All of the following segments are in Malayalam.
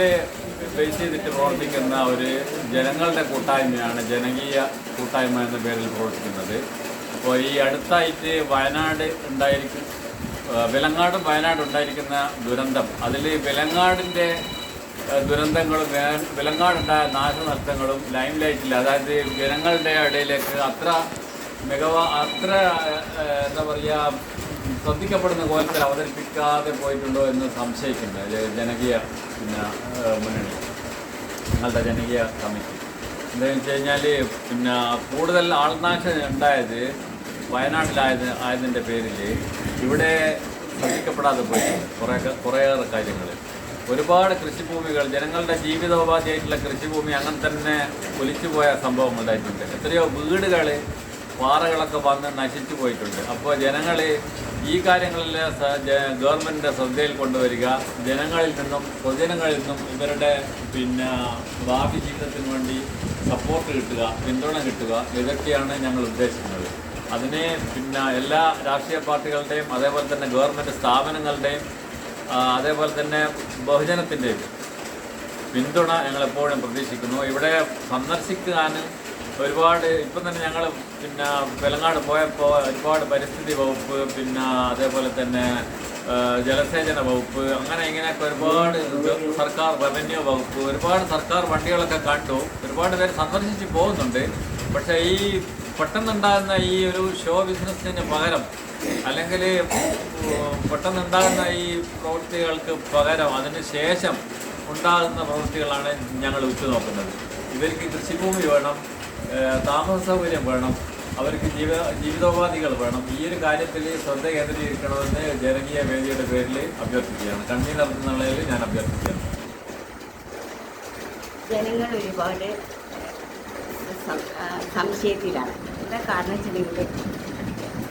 കഴിഞ്ഞാൽ ബേസ് ചെയ്തിട്ട് പ്രവർത്തിക്കുന്ന ഒരു ജനങ്ങളുടെ കൂട്ടായ്മയാണ് ജനകീയ കൂട്ടായ്മ എന്ന പേരിൽ പ്രവർത്തിക്കുന്നത്. അപ്പോൾ ഈ അടുത്തായിട്ട് വയനാട് ഉണ്ടായിരിക്കും വിലങ്ങാടും വയനാടും ഉണ്ടായിരിക്കുന്ന ദുരന്തം. അതിൽ വിലങ്ങാടിന്റെ ദുരന്തങ്ങളും വിലങ്ങാടുണ്ടായ നാശനഷ്ടങ്ങളും ലൈം ലൈറ്റിൽ അതായത് ജനങ്ങളുടെ ഇടയിലേക്ക് അത്ര മികവ അത്ര എന്താ പറയുക ശ്രദ്ധിക്കപ്പെടുന്ന കോലത്തിൽ അവതരിപ്പിക്കാതെ പോയിട്ടുണ്ടോ എന്ന് സംശയിക്കുന്നു ജ- ജനകീയ പിന്നെ മുന്നണി. ഞങ്ങളുടെ ജനകീയ കമ്മിറ്റി. എന്താണെന്ന് വെച്ച് കഴിഞ്ഞാൽ പിന്നെ കൂടുതൽ ആൾനാശം ഉണ്ടായത് വയനാട്ടിലായത് ആയതിന്റെ പേരിൽ ഇവിടെ ശ്രദ്ധിക്കപ്പെടാതെ പോയി കുറേ കുറേയേറെ കാര്യങ്ങൾ ഒരുപാട് കൃഷിഭൂമികൾ ജനങ്ങളുടെ ജീവിതോപാധിയായിട്ടുള്ള കൃഷിഭൂമി അങ്ങനെ തന്നെ ഒലിച്ചു പോയ സംഭവം ഉണ്ടായിട്ടുണ്ട്. എത്രയോ വീടുകൾ പാറകളൊക്കെ വന്ന് നശിച്ചു പോയിട്ടുണ്ട്. അപ്പോൾ ജനങ്ങൾ ഈ കാര്യങ്ങളിൽ ഗവൺമെന്റിന്റെ ശ്രദ്ധയിൽ കൊണ്ടുവരിക ജനങ്ങളിൽ നിന്നും പൊതുജനങ്ങളിൽ നിന്നും ഇവരുടെ പിന്നെ ഭാവി ജീവിതത്തിന് വേണ്ടി സപ്പോർട്ട് കിട്ടുക പിന്തുണ കിട്ടുക ഇതൊക്കെയാണ് ഞങ്ങൾ ഉദ്ദേശിക്കുന്നത്. അതിനെ പിന്നെ എല്ലാ രാഷ്ട്രീയ പാർട്ടികളുടെയും അതേപോലെ തന്നെ ഗവൺമെന്റ് സ്ഥാപനങ്ങളുടെയും അതേപോലെ തന്നെ ബഹുജനത്തിന്റെയും പിന്തുണ ഞങ്ങളെപ്പോഴും പ്രതീക്ഷിക്കുന്നു. ഇവിടെ സന്ദർശിക്കാൻ ഒരുപാട് ഇപ്പം തന്നെ ഞങ്ങൾ പിന്നെ വെലങ്ങാട് പോയപ്പോൾ ഒരുപാട് പരിസ്ഥിതി വകുപ്പ് പിന്നെ അതേപോലെ തന്നെ ജലസേചന വകുപ്പ് അങ്ങനെ ഇങ്ങനെയൊക്കെ ഒരുപാട് സർക്കാർ റവന്യൂ വകുപ്പ് ഒരുപാട് സർക്കാർ വണ്ടികളൊക്കെ കണ്ടു. ഒരുപാട് പേര് സന്ദർശിച്ച് പോകുന്നുണ്ട്. പക്ഷേ ഈ പെട്ടെന്നുണ്ടാകുന്ന ഈ ഒരു ഷോ ബിസിനസ്സിന് പകരം അല്ലെങ്കിൽ പെട്ടെന്നുണ്ടാകുന്ന ഈ പ്രവൃത്തികൾക്ക് പകരം അതിന് ശേഷം ഉണ്ടാകുന്ന പ്രവൃത്തികളാണ് ഞങ്ങൾ ഉറ്റുനോക്കുന്നത്. ഇവർക്ക് കൃഷിഭൂമി വേണം താമസ സൗകര്യം വേണം. അവർക്ക് ജീവ ജീവിതോപാധികൾ വേണം. ഈ ഒരു കാര്യത്തിൽ ശ്രദ്ധ കേന്ദ്രീകരിക്കണമെന്ന് ജനകീയ വേദിയുടെ പേരിൽ അഭ്യർത്ഥിക്കുകയാണ്. കൺവീനർ എന്നുള്ളതിൽ ഞാൻ അഭ്യർത്ഥിക്കുകയാണ്. ജനങ്ങൾ ഒരുപാട് സംശയത്തിലാണ്. എന്താ കാരണം വെച്ചിട്ടുണ്ടെങ്കിൽ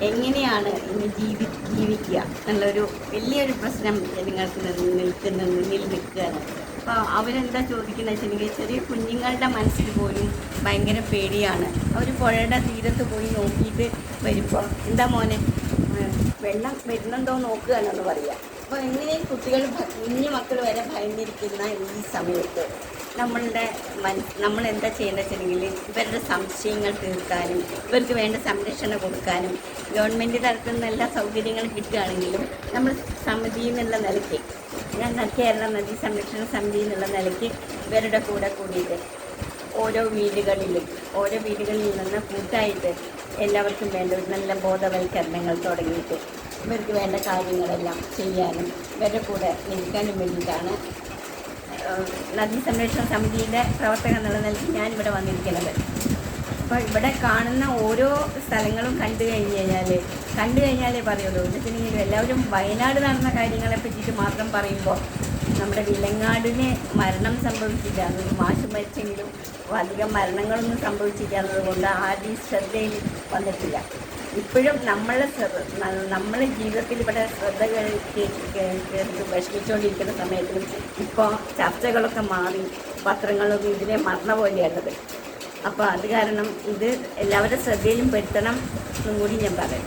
എങ്ങനെയാണ് ഇനി ജീവി ജീവിക്കുക എന്നുള്ളൊരു വലിയൊരു പ്രശ്നം ജനങ്ങൾക്ക് നിൽക്കുന്ന മുന്നിൽ നിൽക്കുകയാണ്. അപ്പോൾ അവരെന്താ ചോദിക്കുന്നത് വെച്ചിട്ടുണ്ടെങ്കിൽ ചെറിയ കുഞ്ഞുങ്ങളുടെ മനസ്സിൽ പോലും ഭയങ്കര പേടിയാണ്. അവർ പുഴയുടെ തീരത്ത് പോയി നോക്കിയിട്ട് വരുമ്പോൾ എന്താ മോനെ വെള്ളം വരുന്നുണ്ടോ നോക്കുകയാണെന്ന് പറയുക അപ്പോൾ എങ്ങനെയും കുട്ടികൾ കുഞ്ഞു മക്കൾ വരെ ഭയന്നിരിക്കുന്ന ഈ സമയത്ത് നമ്മളുടെ മൻ നമ്മൾ എന്താ ചെയ്യേണ്ടത് വെച്ചിട്ടുണ്ടെങ്കിൽ ഇവരുടെ സംശയങ്ങൾ തീർക്കാനും ഇവർക്ക് വേണ്ട സംരക്ഷണം കൊടുക്കാനും ഗവൺമെന്റ് തലത്തിൽ നിന്ന് എല്ലാ സൗകര്യങ്ങളും കിട്ടുകയാണെങ്കിലും നമ്മൾ സമിതി എന്നുള്ള നിലയ്ക്ക് ഞാൻ കേരള നദീ സംരക്ഷണ സമിതി എന്നുള്ള നിലയ്ക്ക് ഇവരുടെ കൂടെ കൂടിയിട്ട് ഓരോ വീടുകളിലും ഓരോ വീടുകളിൽ നിന്ന് കൂട്ടായിട്ട് എല്ലാവർക്കും വേണ്ട ഒരു നല്ല ബോധവൽക്കരണങ്ങൾ തുടങ്ങിയിട്ട് ഇവർക്ക് വേണ്ട കാര്യങ്ങളെല്ലാം ചെയ്യാനും ഇവരുടെ കൂടെ നിൽക്കാനും വേണ്ടിയിട്ടാണ് നദീ സംരക്ഷണ സമിതിയുടെ പ്രവർത്തകൻ എന്നുള്ള നിലയ്ക്ക് ഞാനിവിടെ വന്നിരിക്കുന്നത്. അപ്പോൾ ഇവിടെ കാണുന്ന ഓരോ സ്ഥലങ്ങളും കണ്ടു കഴിഞ്ഞ് കഴിഞ്ഞാൽ കണ്ടു കഴിഞ്ഞാലേ പറയുള്ളൂ. എന്നുവെച്ചിട്ടുണ്ടെങ്കിൽ എല്ലാവരും വയനാട് നടന്ന കാര്യങ്ങളെ പറ്റിയിട്ട് മാത്രം പറയുമ്പോൾ നമ്മുടെ വിലങ്ങാടിന് മരണം സംഭവിച്ചില്ല. മാഷം മരിച്ചെങ്കിലും അധികം മരണങ്ങളൊന്നും സംഭവിച്ചില്ല എന്നതുകൊണ്ട് ആദ്യം ശ്രദ്ധയിൽ വന്നിട്ടില്ല. ഇപ്പോഴും നമ്മളെ നമ്മളെ ജീവിതത്തിൽ ഇവിടെ ശ്രദ്ധ വിഷമിച്ചുകൊണ്ടിരിക്കുന്ന സമയത്തും ഇപ്പോൾ ചർച്ചകളൊക്കെ മാറി പത്രങ്ങളൊക്കെ ഇതിനെ മറന്ന പോലെയുള്ളത് അപ്പോൾ അത് കാരണം ഇത് എല്ലാവരുടെ ശ്രദ്ധയിലും പെടുത്തണം എന്നും കൂടി ഞാൻ പറയും